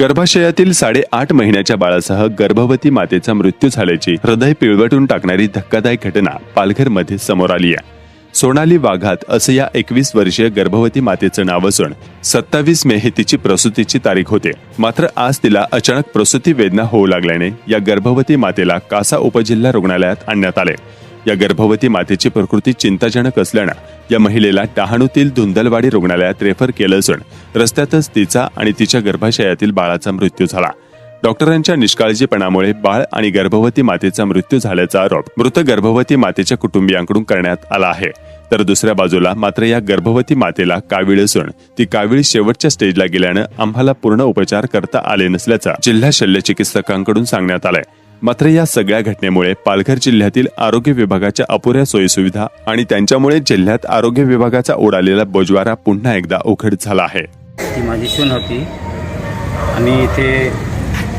गर्भाशयातील साडेआठ महिन्याच्या बाळासह गर्भवती मातेचा मृत्यू झाल्याची हृदय पिळवटून टाकणारी धक्कादायक घटना पालघरमध्ये समोर आली आहे. सोनाली वाघात असं या एकवीस वर्षीय गर्भवती मातेचं नाव असून सत्तावीस मे हे तिची प्रसूतीची तारीख होते. मात्र आज तिला अचानक प्रसूती वेदना होऊ लागल्याने या गर्भवती मातेला कासा उपजिल्हा रुग्णालयात आणण्यात आले. या गर्भवती मातेची प्रकृती चिंताजनक असल्यानं या महिलेला डहाणूतील धुंदलवाडी रुग्णालयात रेफर केलं असून रस्त्यातच तिचा आणि तिच्या गर्भाशयातील बाळाचा मृत्यू झाला. डॉक्टरांच्या निष्काळजीपणामुळे बाळ आणि गर्भवती मातेचा मृत्यू झाल्याचा आरोप मृत गर्भवती मातेच्या कुटुंबियांकडून करण्यात आला आहे. तर दुसऱ्या बाजूला मात्र या गर्भवती मातेला कावीळ असून ती कावीळ शेवटच्या स्टेजला गेल्यानं आम्हाला पूर्ण उपचार करता आले नसल्याचं जिल्हा शल्य चिकित्सकांकडून सांगण्यात आलंय. मात्र या सगळ्या घटनेमुळे पालघर जिल्ह्यातील आरोग्य विभागाच्या अपुऱ्या सोयीसुविधा आणि त्यांच्यामुळे जिल्ह्यात आरोग्य विभागाचा उडालेला बोजवारा पुन्हा एकदा उघड झाला आहे. ती माझी सून होती. आणि इथे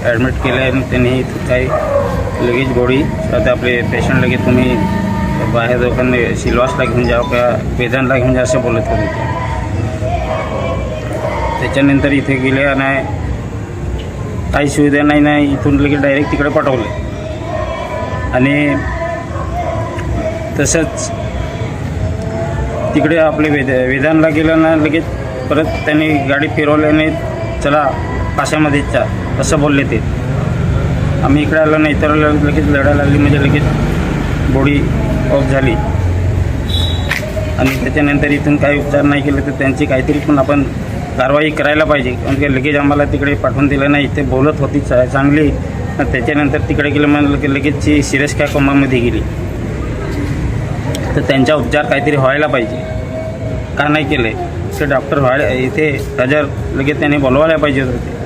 ॲडमिट केलं आणि त्यांनी इथं काही लगेच गोळी. आता आपले पेशंट लगेच तुम्ही बाहेर लोकांनी सिलवासला घेऊन जाव का वेदांतला घेऊन जा असं बोलत होते. त्याच्यानंतर इथे गेले आणि काही सुविधा नाही नाही. इथून लगेच डायरेक्ट तिकडे पाठवले. आणि तसंच तिकडे आपले वेद वेदांतला गेलं ना लगेच परत त्यांनी गाडी फिरवल्याने चला पाशामध्ये चा असं बोलले ते. आम्ही इकडे आलो नाही तर लगेच लढा लागली म्हणजे लगेच बॉडी ऑफ झाली. आणि त्याच्यानंतर इथून काही उपचार नाही केले तर त्यांची काहीतरी पण आपण कारवाई करायला पाहिजे. कारण की लगेच आम्हाला तिकडे पाठवून दिलं नाही. ते बोलत होती चा- चांगली. त्याच्यानंतर तिकडे गेलं म्हणलं की लगेच ती सिरियस काय कोमामध्ये गेली. तर त्यांचा उपचार काहीतरी व्हायला पाहिजे. का नाही केले? ते डॉक्टर व्हायला इथे हजर लगेच त्यांनी बोलवायला पाहिजे होते.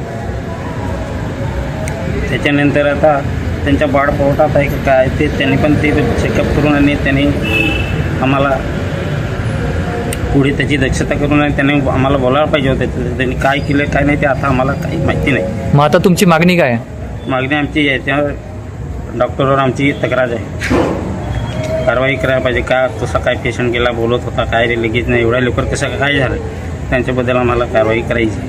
त्याच्यानंतर आता त्यांच्या बाळ पोटात आहे का काय ते त्यांनी पण ते चेकअप करून आणि त्यांनी आम्हाला पुढे त्याची दक्षता करून आणि त्यांनी आम्हाला बोलायला पाहिजे होते. त्यांनी काय केलं काय नाही ते आता आम्हाला काही माहिती नाही. मग आता तुमची मागणी काय आहे? मागणी आमची याच्यावर डॉक्टरवर आमची तक्रार आहे. कारवाई करायला पाहिजे. का तसा काय पेशंट गेला बोलत होता काय रे लगेच नाही. एवढ्या लवकर कसं काय झालं? त्यांच्याबद्दल आम्हाला कारवाई करायची.